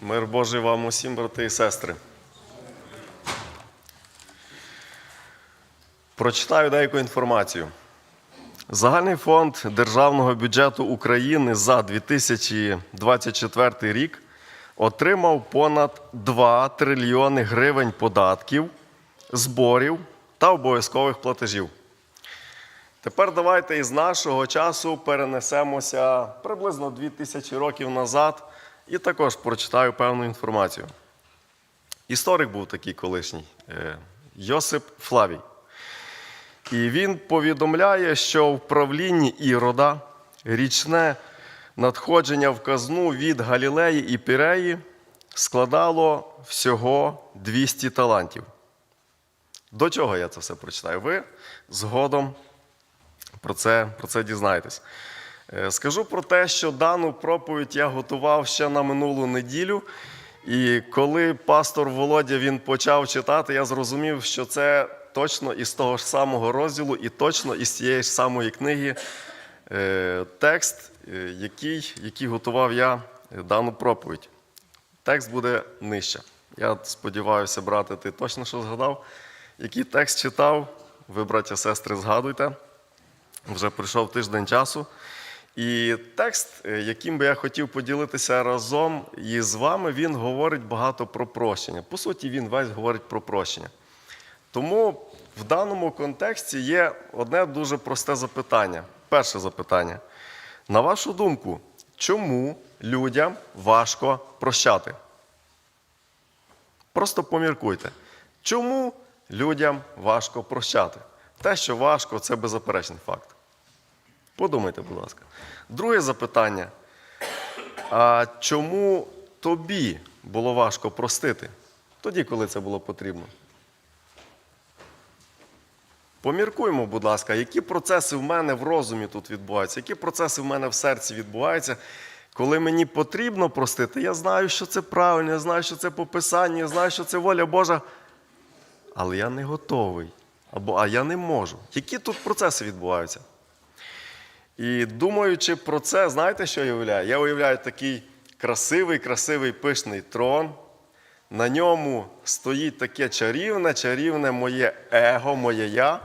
Мир Божий вам усім, брати і сестри. Прочитаю деяку інформацію. Загальний фонд Державного бюджету України за 2024 рік отримав понад 2 трильйони гривень податків, зборів та обов'язкових платежів. Тепер давайте із нашого часу перенесемося приблизно 2000 років назад і також прочитаю певну інформацію. Історик був такий колишній е, Йосип Флавій. І він повідомляє, що в правлінні Ірода річне надходження в казну від Галілеї і Піреї складало всього 200 талантів. До чого я це все прочитаю? Ви згодом про це, про це дізнаєтесь. Е, Скажу про те, що дану проповідь я готував ще на минулу неділю. І коли пастор Володя він почав читати, я зрозумів, що це точно із того ж самого розділу і точно із цієї ж самої книги е, текст, е, який, який готував я дану проповідь. Текст буде нижче. Я сподіваюся, брате, ти точно що згадав, який текст читав. Ви, браття, сестри, згадуйте. Вже пройшов тиждень часу. І текст, е, яким би я хотів поділитися разом із вами, він говорить багато про прощення. По суті, він весь говорить про прощення. Тому в даному контексті є одне дуже просте запитання. Перше запитання. На вашу думку, чому людям важко прощати? Просто поміркуйте. Чому людям важко прощати? Те, що важко, це беззаперечний факт. Подумайте, будь ласка. Друге запитання. А чому тобі було важко простити? Тоді, коли це було потрібно? Поміркуємо, будь ласка, які процеси в мене в розумі тут відбуваються, які процеси в мене в серці відбуваються, коли мені потрібно простити. Я знаю, що це правильно, я знаю, що це по писанню, я знаю, що це воля Божа. Але я не готовий. Або а я не можу. Які тут процеси відбуваються? І думаючи про це, знаєте, що я уявляю? Я уявляю такий красивий, красивий пишний трон. На ньому стоїть таке чарівне, чарівне моє его, моє я.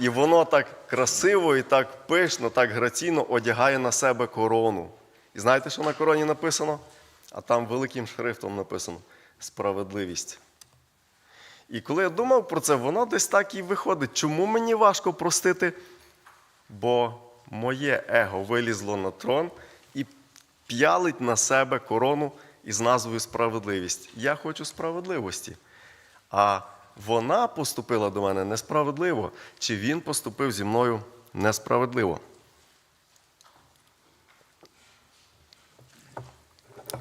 І воно так красиво і так пишно, так граційно одягає на себе корону. І знаєте, що на короні написано? А там великим шрифтом написано справедливість. І коли я думав про це, воно десь так і виходить. Чому мені важко простити? Бо моє его вилізло на трон і п'ялить на себе корону із назвою справедливість. Я хочу справедливості. А вона поступила до мене несправедливо, чи він поступив зі мною несправедливо.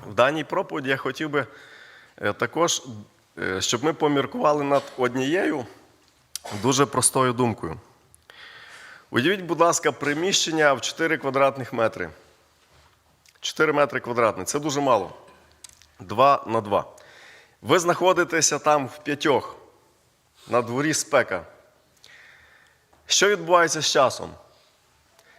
В даній проповіді я хотів би е, також, е, щоб ми поміркували над однією дуже простою думкою. Уявіть, будь ласка, приміщення в 4 квадратних метри. 4 метри квадратні це дуже мало. 2 на 2. Ви знаходитеся там в п'ятьох. На дворі спека. Що відбувається з часом?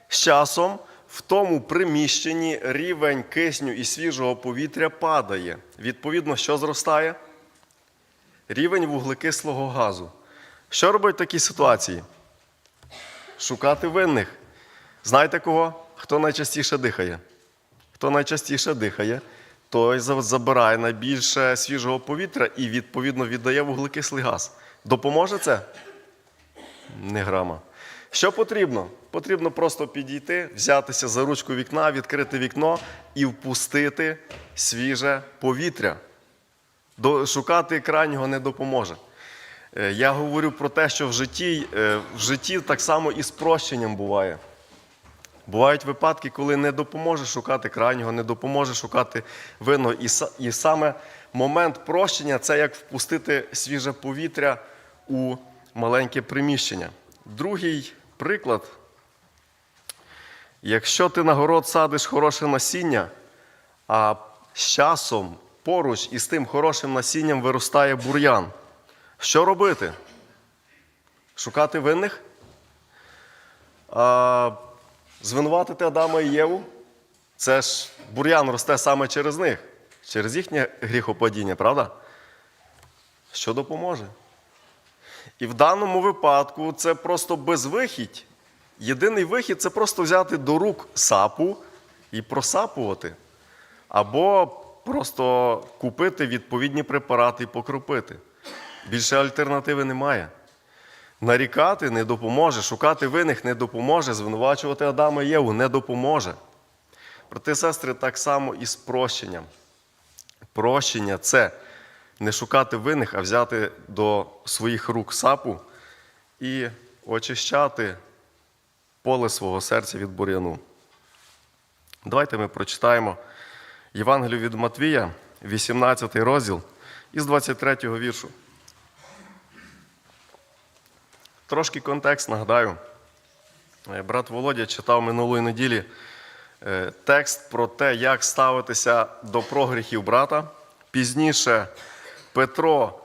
З часом в тому приміщенні рівень кисню і свіжого повітря падає. Відповідно, що зростає? Рівень вуглекислого газу. Що робить в такій ситуації? Шукати винних. Знаєте кого? Хто найчастіше дихає? Хто найчастіше дихає, той забирає найбільше свіжого повітря і, відповідно, віддає вуглекислий газ. Допоможе це? Не грама. Що потрібно? Потрібно просто підійти, взятися за ручку вікна, відкрити вікно і впустити свіже повітря. Шукати крайнього не допоможе. Е, Я говорю про те, що в житті, е, в житті так само і з прощенням буває. Бувають випадки, коли не допоможе шукати крайнього, не допоможе шукати винного. І, і саме момент прощення це як впустити свіже повітря у маленьке приміщення. Другий приклад. Якщо ти на город садиш хороше насіння, а з часом поруч із тим хорошим насінням виростає бур'ян, що робити? Шукати винних? А, звинуватити Адама і Єву? Це ж бур'ян росте саме через них. через їхнє гріхопадіння, правда? Що допоможе? І в даному випадку це просто безвихідь. Єдиний вихід це просто взяти до рук сапу і просапувати. Або просто купити відповідні препарати і покропити. Більше альтернативи немає. Нарікати не допоможе, шукати винних не допоможе, звинувачувати Адама і Єву не допоможе. І сестри, так само і з прощенням. Прощення це не шукати винних, а взяти до своїх рук сапу і очищати поле свого серця від бур'яну. Давайте ми прочитаємо Євангелію від Матвія, 18 розділ, із 23 віршу. Трошки контекст нагадаю. Е, Брат Володя читав минулої неділі е, текст про те, як ставитися до прогріхів брата. Пізніше Петро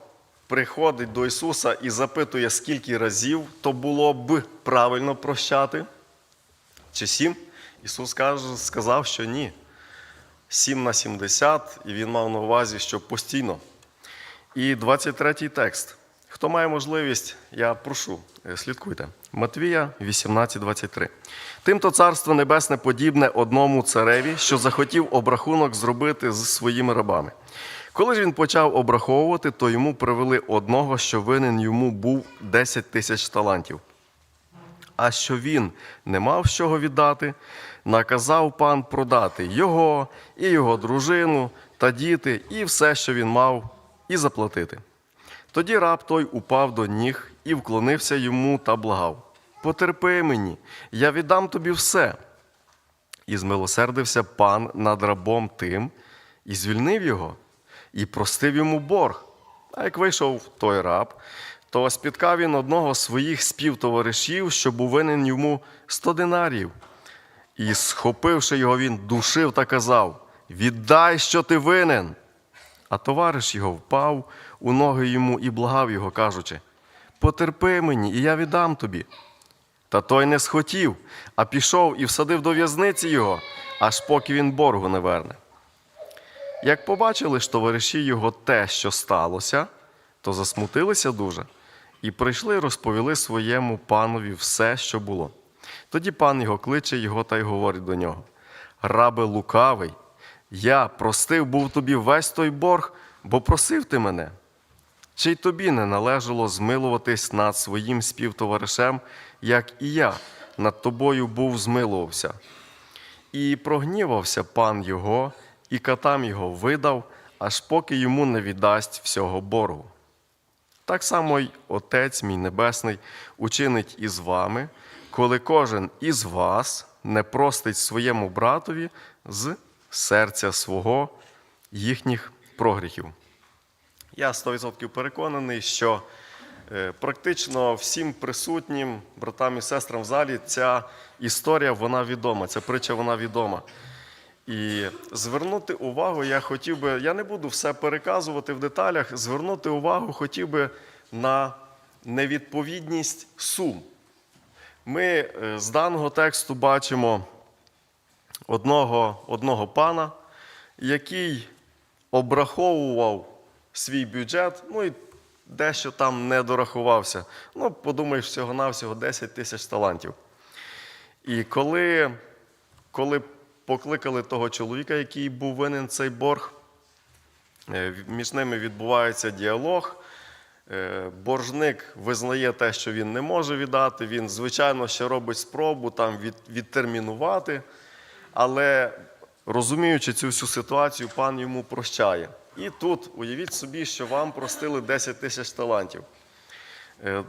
приходить до Ісуса і запитує, скільки разів то було б правильно прощати. Чи сім? Ісус каже, сказав, що ні. Сім на 70, і він мав на увазі, що постійно. І 23 текст. Хто має можливість, я прошу, е, слідкуйте. Матвія 18:23. Тимто царство небесне подібне одному цареві, що захотів обрахунок зробити з своїми рабами. Коли ж він почав обраховувати, то йому привели одного, що винен йому був 10 тисяч талантів. А що він не мав з чого віддати, наказав пан продати його і його дружину та діти, і все, що він мав, і заплатити. Тоді раб той упав до ніг і вклонився йому та благав: Потерпи мені, я віддам тобі все. І змилосердився пан над рабом тим, і звільнив його, і простив йому борг. А як вийшов той раб, то спіткав він одного з своїх співтоваришів, що був винен йому сто динарів. І, схопивши його, він душив та казав: Віддай, що ти винен. А товариш його впав у ноги йому і благав його, кажучи: Потерпи мені, і я віддам тобі. Та той не схотів, а пішов і всадив до в'язниці його, аж поки він боргу не верне. Як побачили ж товариші його те, що сталося, то засмутилися дуже, і прийшли розповіли своєму панові все, що було. Тоді пан його кличе його та й говорить до нього: Рабе лукавий, я простив був тобі весь той борг, бо просив ти мене. Чи й тобі не належало змилуватись над своїм співтоваришем, як і я над тобою був змилувався? І прогнівався пан його, і катам його видав, аж поки йому не віддасть всього боргу. Так само й Отець мій Небесний учинить із вами, коли кожен із вас не простить своєму братові з серця свого їхніх прогріхів. Я 100% переконаний, що е, практично всім присутнім братам і сестрам в залі ця історія вона відома, ця притча вона відома. І звернути увагу я хотів би, я не буду все переказувати в деталях, звернути увагу хотів би на невідповідність сум. Ми е, з даного тексту бачимо одного, одного пана, який обраховував свій бюджет, ну і дещо там не дорахувався. Ну, подумаєш, всього-навсього 10 тисяч талантів. І коли, коли покликали того чоловіка, який був винен цей борг, е, між ними відбувається діалог. Е, Боржник визнає те, що він не може віддати. Він, звичайно, ще робить спробу там від, відтермінувати, але розуміючи цю всю ситуацію, пан йому прощає. І тут уявіть собі, що вам простили 10 тисяч талантів. Е,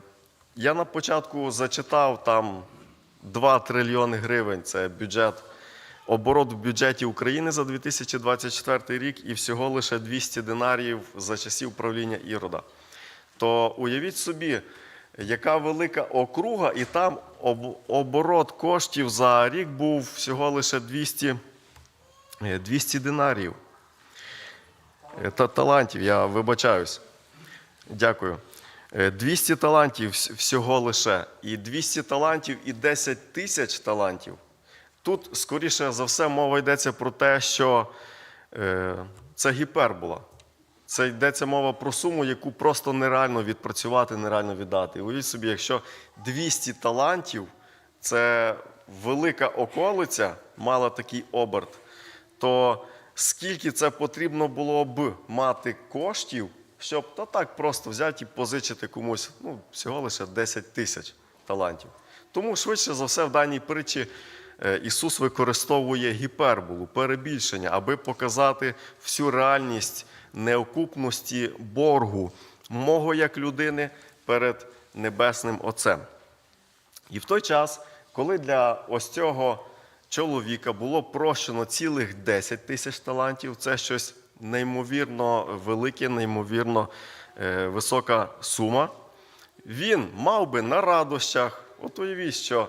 Я на початку зачитав там 2 трильйони гривень це бюджет, оборот в бюджеті України за 2024 рік і всього лише 200 динарів за часів правління Ірода. То уявіть собі, яка велика округа, і там об- оборот коштів за рік був всього лише 200, е, 200 динарів. Е, Та талантів, я вибачаюсь. Дякую. Е, 200 талантів всього лише. І 200 талантів і 10 тисяч талантів. Тут, скоріше за все, мова йдеться про те, що е, це гіпербола. Це йдеться мова про суму, яку просто нереально відпрацювати, нереально віддати. Уявіть собі, якщо 200 талантів, це велика околиця, мала такий оберт, то скільки це потрібно було б мати коштів, щоб та так просто взяти і позичити комусь ну, всього лише 10 тисяч талантів. Тому швидше за все в даній притчі е, Ісус використовує гіперболу, перебільшення, аби показати всю реальність неокупності боргу мого як людини перед Небесним Отцем. І в той час, коли для ось цього чоловіка було прощено цілих 10 тисяч талантів, це щось неймовірно велике, неймовірно е, висока сума. Він мав би на радощах, от уявіть, що,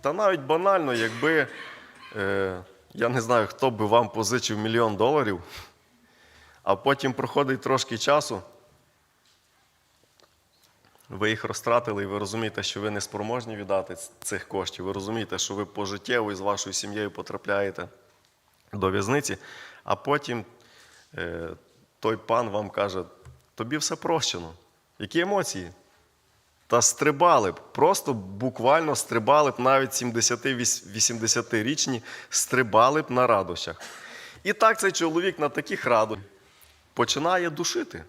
та навіть банально, якби е, я не знаю, хто би вам позичив мільйон доларів, а потім проходить трошки часу, ви їх розтратили, і ви розумієте, що ви не спроможні віддати цих коштів. Ви розумієте, що ви пожиттєво із вашою сім'єю потрапляєте до в'язниці, а потім е, той пан вам каже: тобі все прощено. Які емоції? Та стрибали б, просто буквально стрибали б навіть 70-80-річні, стрибали б на радощах. І так цей чоловік на таких радощах починає душити.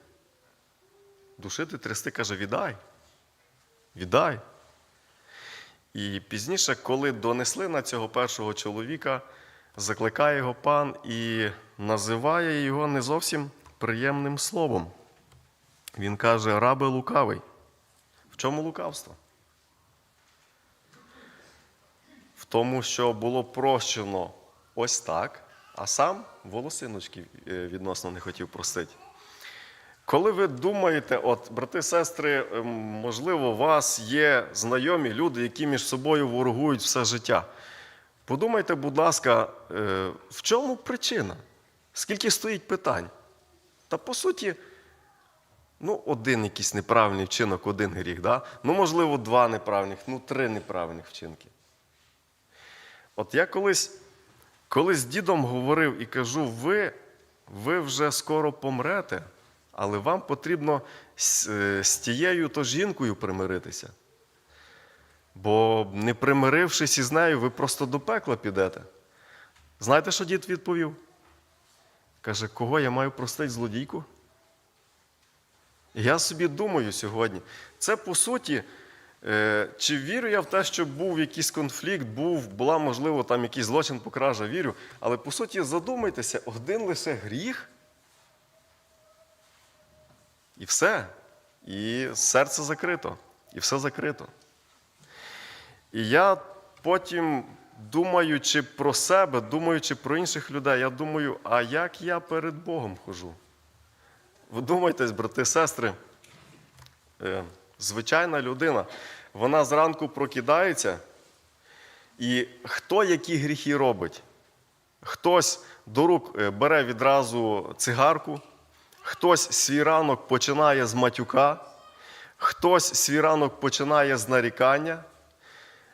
Душити, трясти, каже, віддай. Віддай. І пізніше, коли донесли на цього першого чоловіка, закликає його пан і називає його не зовсім приємним словом. Він каже, рабе лукавий. В чому лукавство? В тому, що було прощено ось так, а сам волосиночки е, відносно не хотів простити. Коли ви думаєте, от, брати, сестри, ем, можливо, у вас є знайомі люди, які між собою ворогують все життя. Подумайте, будь ласка, е, в чому причина? Скільки стоїть питань? Та по суті, ну, один якийсь неправильний вчинок, один гріх. Да? Ну, можливо, два неправильних, ну, три неправильних вчинки. От я колись, колись з дідом говорив і кажу: ви, ви вже скоро помрете, але вам потрібно з, е, з тією то жінкою примиритися. Бо не примирившись із нею, ви просто до пекла підете. Знаєте, що дід відповів? Каже, кого я маю простити злодійку? Я собі думаю сьогодні, це по суті, чи вірю я в те, що був якийсь конфлікт, був, була, можливо, там якийсь злочин покража, вірю. Але по суті, задумайтеся, один лише гріх. І все. І серце закрито. І все закрито. І я потім, думаючи про себе, думаючи про інших людей, я думаю, а як я перед Богом хожу? Ви думаєтесь, брати, сестри, е, звичайна людина, вона зранку прокидається, і хто які гріхи робить? Хтось до рук е, бере відразу цигарку, хтось свій ранок починає з матюка, хтось свій ранок починає з нарікання.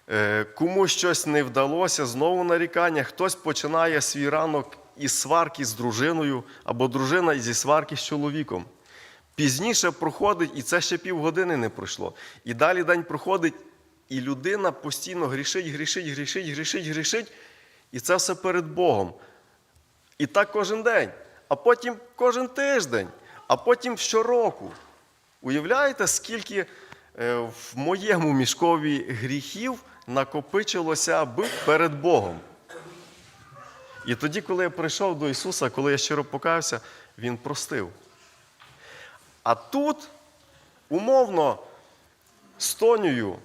Е, Кому щось не вдалося, знову нарікання, хтось починає свій ранок із сварки з дружиною, або дружина зі сварки з чоловіком. Пізніше проходить, і це ще півгодини не пройшло. І далі день проходить, і людина постійно грішить, грішить, грішить, грішить, грішить, і це все перед Богом. І так кожен день, а потім кожен тиждень, а потім щороку. Уявляєте, скільки е, в моєму мішкові гріхів накопичилося б перед Богом? І тоді, коли я прийшов до Ісуса, коли я щиро покаявся, Він простив. А тут, умовно, з Тонею,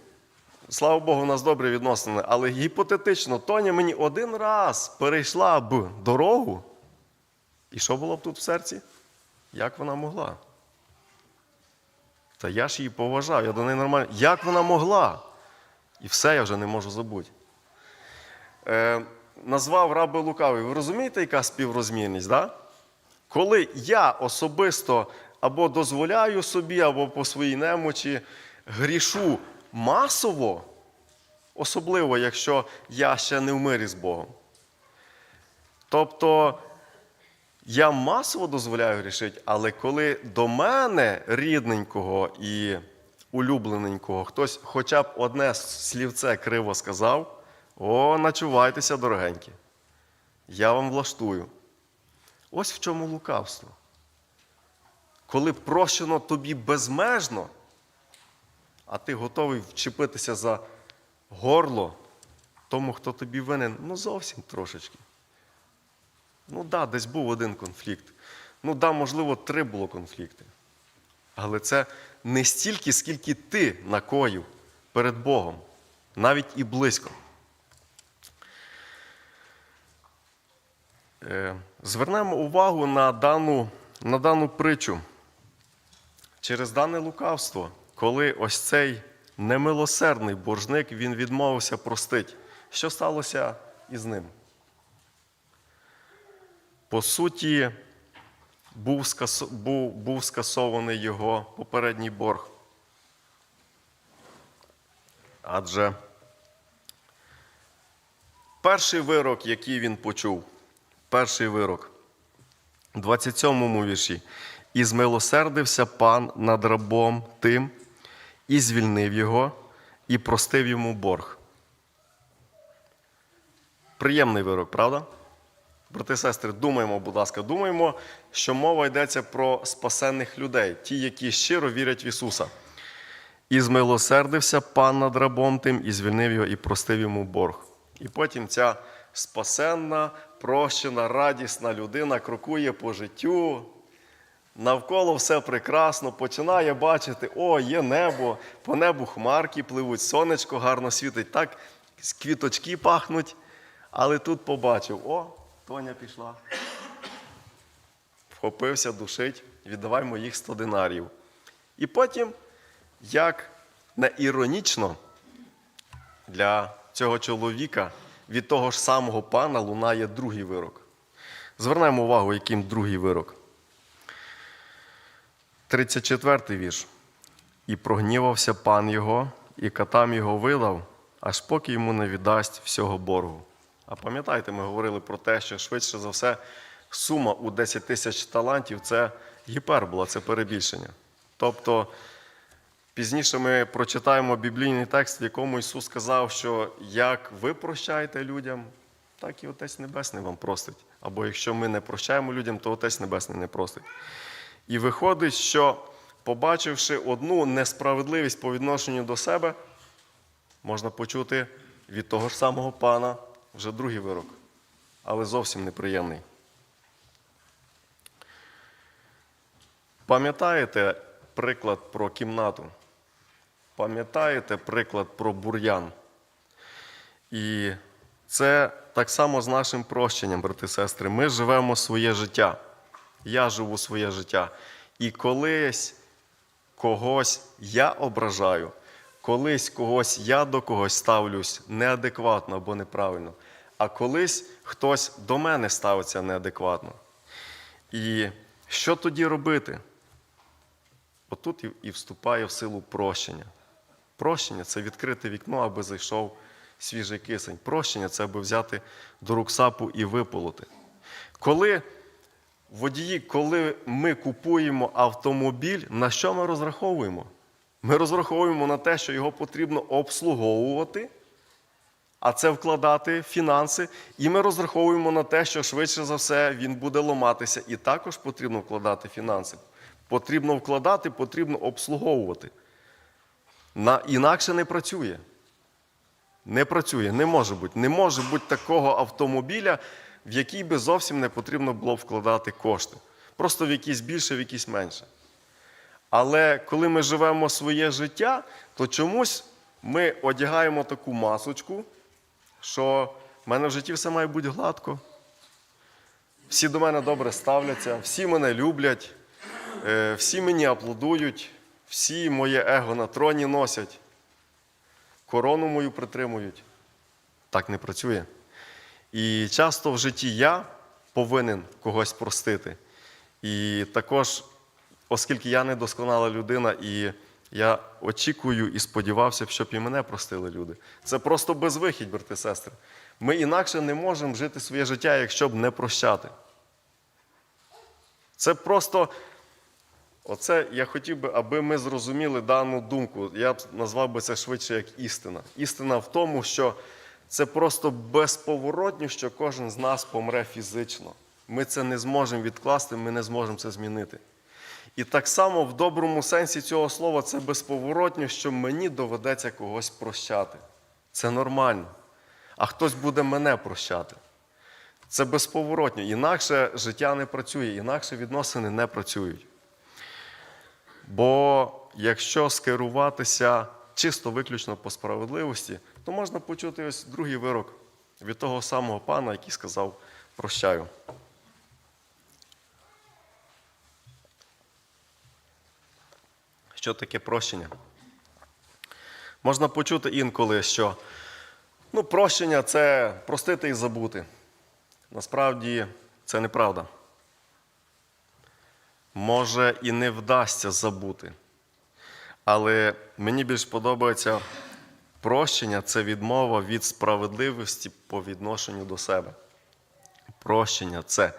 слава Богу, у нас добрі відносини, але гіпотетично, Тоня мені один раз перейшла б дорогу. І що було б тут в серці? Як вона могла? Та я ж її поважав, я до неї нормально. Як вона могла? І все я вже не можу забути. Е, назвав раби лукавий. Ви розумієте, яка співрозмірність? Да? Коли я особисто або дозволяю собі, або по своїй немочі грішу масово, особливо, якщо я ще не в мирі з Богом. Тобто я масово дозволяю грішити, але коли до мене рідненького і улюблененького хтось хоча б одне слівце криво сказав, о, начувайтеся, дорогенькі. Я вам влаштую. Ось в чому лукавство. Коли прощено тобі безмежно, а ти готовий вчепитися за горло тому, хто тобі винен, ну зовсім трошечки. Ну да, десь був один конфлікт. Ну да, можливо, три було конфлікти. Але це не стільки, скільки ти накоїв перед Богом, навіть і близько. Е, Звернемо увагу на дану, на дану притчу. Через дане лукавство, коли ось цей немилосердний боржник він відмовився простить, що сталося із ним? По суті, був, скасо, був, був скасований його попередній борг. Адже перший вирок, який він почув, перший вирок, в 27 му вірші. І змилосердився пан над рабом тим, і звільнив його, і простив йому борг. Приємний вирок, правда? Брати і сестри, думаємо, будь ласка, думаємо, що мова йдеться про спасенних людей, ті, які щиро вірять в Ісуса. І змилосердився пан над рабом тим, і звільнив його, і простив йому борг. І потім ця спасенна, прощена, радісна людина крокує по життю. Навколо все прекрасно, починає бачити, о, є небо, по небу хмарки пливуть, сонечко гарно світить, так квіточки пахнуть. Але тут побачив, о, Тоня пішла. Вхопився, душить, віддавай моїх 100 динарів. І потім, як не іронічно для цього чоловіка, від того ж самого пана лунає другий вирок. Звернемо увагу, яким другий вирок. 34 вірш. І прогнівався пан його, і катам його видав, аж поки йому не віддасть всього боргу. А пам'ятаєте, ми говорили про те, що швидше за все сума у 10 тисяч талантів це гіпербола, це перебільшення. Тобто пізніше ми прочитаємо біблійний текст, в якому Ісус сказав, що як ви прощаєте людям, так і Отець Небесний вам простить. Або якщо ми не прощаємо людям, то Отець Небесний не простить. І виходить, що, побачивши одну несправедливість по відношенню до себе, можна почути від того ж самого пана вже другий вирок, але зовсім неприємний. Пам'ятаєте приклад про кімнату? Пам'ятаєте приклад про бур'ян? І це так само з нашим прощенням, брати і сестри. Ми живемо своє життя. Я живу своє життя. І колись когось я ображаю, колись когось я до когось ставлюсь неадекватно або неправильно, а колись хтось до мене ставиться неадекватно. І що тоді робити? Отут і- вступає в силу прощення. Прощення це відкрити вікно, аби зайшов свіжий кисень. Прощення це аби взяти до рук сапу і виполоти. Коли водії, коли ми купуємо автомобіль, на що ми розраховуємо? Ми розраховуємо на те, що його потрібно обслуговувати, а це вкладати фінанси. І ми розраховуємо на те, що швидше за все він буде ломатися. І також потрібно вкладати фінанси. Потрібно вкладати, потрібно обслуговувати. На, інакше не працює. Не працює, не може бути. Не може бути такого автомобіля, в який би зовсім не потрібно було вкладати кошти. Просто в якийсь більше, в якийсь менше. Але коли ми живемо своє життя, то чомусь ми одягаємо таку масочку, що в мене в житті все має бути гладко. Всі до мене добре ставляться, всі мене люблять, е, всі мені аплодують, всі моє его на троні носять, корону мою притримують. Так не працює. І часто в житті я повинен когось простити. І також, оскільки я недосконала людина, і я очікую і сподівався, щоб і мене простили люди. Це просто безвихідь, брати сестри. Ми інакше не можемо жити своє життя, якщо б не прощати. Це просто, оце я хотів би, аби ми зрозуміли дану думку. Я б назвав би це швидше як істина. Істина в тому, що це просто безповоротньо, що кожен з нас помре фізично. Ми це не зможемо відкласти, ми не зможемо це змінити. І так само в доброму сенсі цього слова це безповоротньо, що мені доведеться когось прощати. Це нормально. А хтось буде мене прощати. Це безповоротньо. Інакше життя не працює, інакше відносини не працюють. Бо якщо скеруватися чисто виключно по справедливості, то можна почути ось другий вирок від того самого пана, який сказав прощаю. Що таке прощення? Можна почути інколи, що ну, прощення це простити і забути. Насправді це неправда. Може і не вдасться забути. Але мені більш подобається прощення це відмова від справедливості по відношенню до себе. Прощення це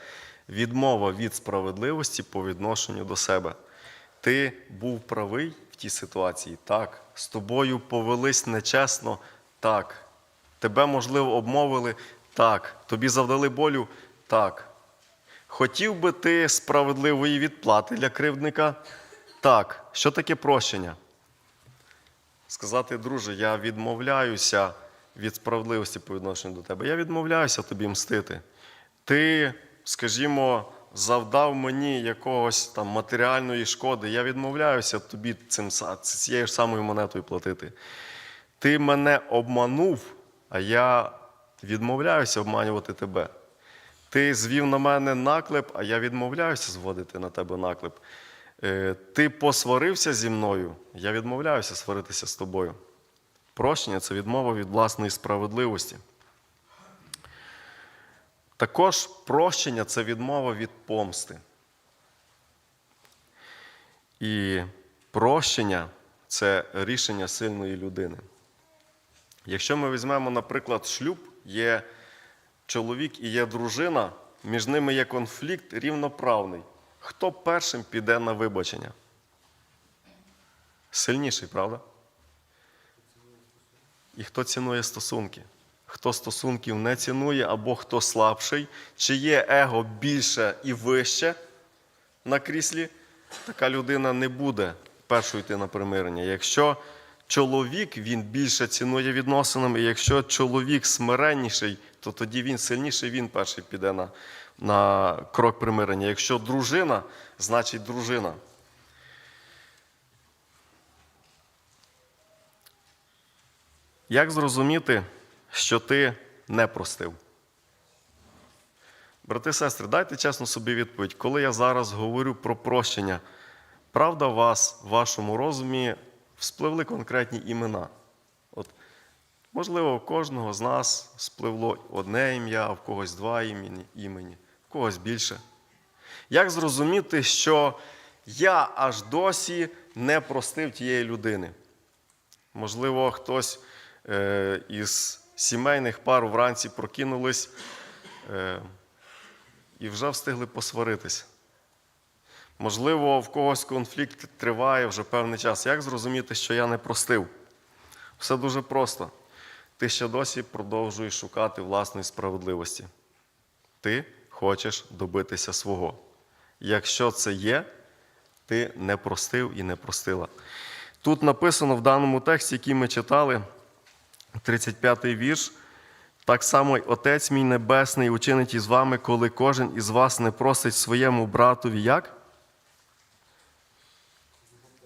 відмова від справедливості по відношенню до себе. Ти був правий в тій ситуації? Так. З тобою повелись нечесно? Так. Тебе, можливо, обмовили? Так. Тобі завдали болю? Так. Хотів би ти справедливої відплати для кривдника? Так. Що таке прощення? Сказати, друже, я відмовляюся від справедливості по відношенню до тебе. Я відмовляюся тобі мстити. Ти, скажімо, завдав мені якогось там матеріальної шкоди. Я відмовляюся тобі цим, цією ж самою монетою платити. Ти мене обманув, а я відмовляюся обманювати тебе. Ти звів на мене наклеп, а я відмовляюся зводити на тебе наклеп. Е, Ти посварився зі мною, я відмовляюся сваритися з тобою. Прощення це відмова від власної справедливості. Також прощення це відмова від помсти. І прощення це рішення сильної людини. Якщо ми візьмемо, наприклад, шлюб, є чоловік і є дружина, між ними є конфлікт рівноправний. Хто першим піде на вибачення? Сильніший, правда? І хто цінує стосунки? Хто стосунків не цінує, або хто слабший, чи є его більше і вище на кріслі, така людина не буде першою йти на примирення. Якщо чоловік він більше цінує відносинами, і якщо чоловік смиренніший, то тоді він сильніший, він перший піде на, на крок примирення. Якщо дружина, значить дружина. Як зрозуміти, що ти не простив? Брати сестри, дайте чесно собі відповідь, коли я зараз говорю про прощення, правда, вас в вашому розумі вспливли конкретні імена? От, можливо, у кожного з нас спливло одне ім'я, а в когось два імені, когось більше. Як зрозуміти, що я аж досі не простив тієї людини? Можливо, хтось е, із сімейних пар вранці прокинулись е, і вже встигли посваритись. Можливо, в когось конфлікт триває вже певний час. Як зрозуміти, що я не простив? Все дуже просто. Ти ще досі продовжуєш шукати власної справедливості. Ти хочеш добитися свого. Якщо це є, ти не простив і не простила. Тут написано в даному тексті, який ми читали, 35-й вірш. Так само й Отець мій Небесний учинить із вами, коли кожен із вас не просить своєму братові як?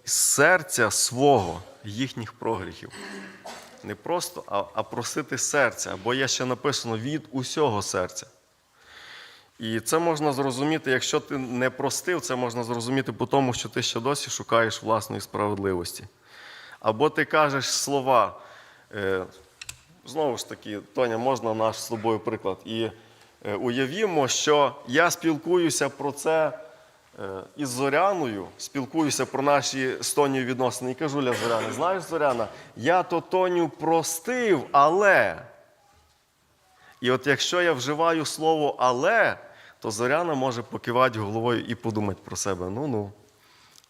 Серця свого їхніх прогріхів. Не просто, а, а просити серця, або є ще написано від усього серця. І це можна зрозуміти, якщо ти не простив, це можна зрозуміти по тому, що ти ще досі шукаєш власної справедливості. Або ти кажеш слова, е, знову ж таки, Тоня, можна наш з тобою приклад. І е, уявімо, що я спілкуюся про це е, із Зоряною, спілкуюся про наші з Тонією відносини і кажу для Зоряни, знаєш, Зоряна, я то Тоню простив, але. І от якщо я вживаю слово але, то Зоряна може покивати головою і подумати про себе: ну-ну,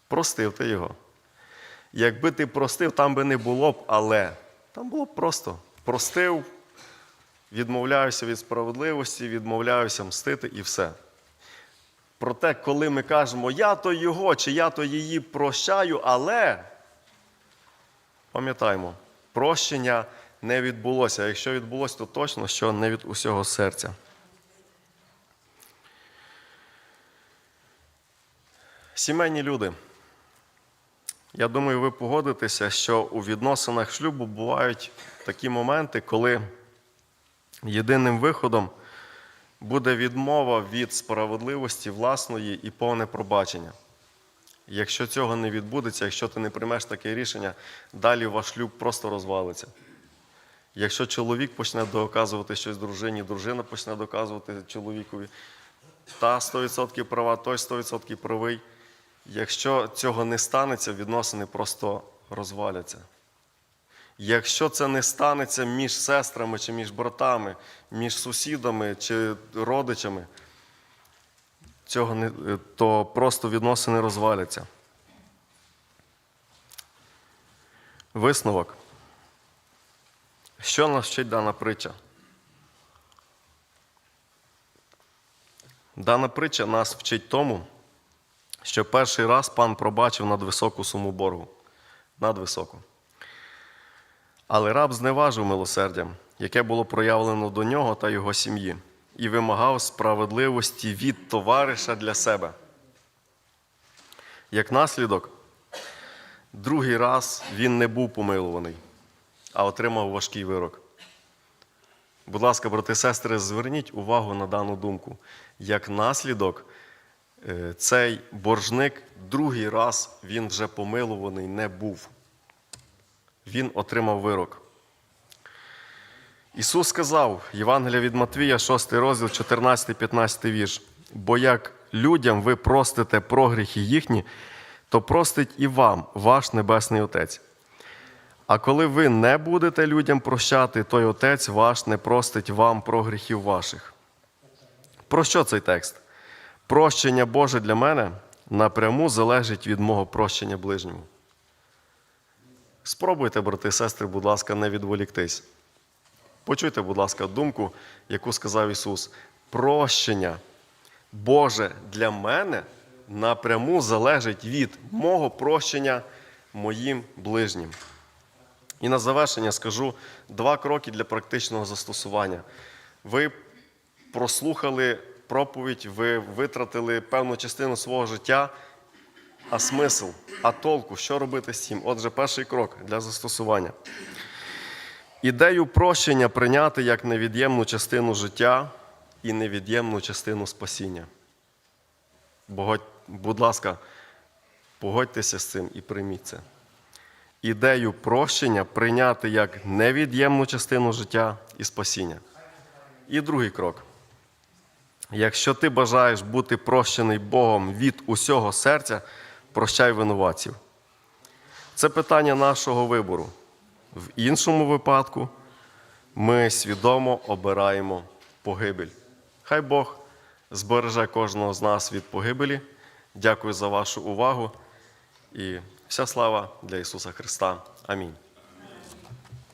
простив ти його. Якби ти простив, там би не було б, але там було б просто простив, відмовляюся від справедливості, відмовляюся мстити і все. Проте, коли ми кажемо, я то його чи я то її прощаю, але пам'ятаємо, прощення не відбулося. А якщо відбулося, то точно, що не від усього серця. Сімейні люди. Я думаю, ви погодитеся, що у відносинах шлюбу бувають такі моменти, коли єдиним виходом буде відмова від справедливості власної і повне пробачення. Якщо цього не відбудеться, якщо ти не приймеш таке рішення, далі ваш шлюб просто розвалиться. Якщо чоловік почне доказувати щось дружині, дружина почне доказувати чоловікові, та 100% права, той 100% правий. Якщо цього не станеться, відносини просто розваляться. Якщо це не станеться між сестрами чи між братами, між сусідами чи родичами, цього не, то просто відносини розваляться. Висновок. Що нас вчить дана притча? Дана притча нас вчить тому, що перший раз пан пробачив надвисоку суму боргу. Надвисоку. Але раб зневажив милосердям, яке було проявлено до нього та його сім'ї, і вимагав справедливості від товариша для себе. Як наслідок, другий раз він не був помилуваний, а отримав важкий вирок. Будь ласка, брати і сестри, зверніть увагу на дану думку. Як наслідок, е, цей боржник другий раз він вже помилуваний не був. Він отримав вирок. Ісус сказав, Євангелія від Матвія, 6 розділ, 14-15 вірш. Бо як людям ви простите прогріхи їхні, то простить і вам ваш Небесний Отець. А коли ви не будете людям прощати, то й Отець ваш не простить вам прогріхів ваших. Про що цей текст? Прощення Боже для мене напряму залежить від мого прощення ближньому. Спробуйте, брати і сестри, будь ласка, не відволіктись. Почуйте, будь ласка, думку, яку сказав Ісус. Прощення Боже для мене напряму залежить від мого прощення моїм ближнім. І на завершення скажу два кроки для практичного застосування. Ви прослухали проповідь, ви витратили певну частину свого життя, а смисл, а толку, що робити з цим? Отже, перший крок для застосування. Ідею прощення прийняти як невід'ємну частину життя і невід'ємну частину спасіння. Будь ласка, погодьтеся з цим і прийміть це. Ідею прощення прийняти як невід'ємну частину життя і спасіння. І другий крок. Якщо ти бажаєш бути прощений Богом від усього серця, прощай винуватців. Це питання нашого вибору. В іншому випадку ми свідомо обираємо погибель. Хай Бог збереже кожного з нас від погибелі. Дякую за вашу увагу і вся слава для Ісуса Христа. Амінь.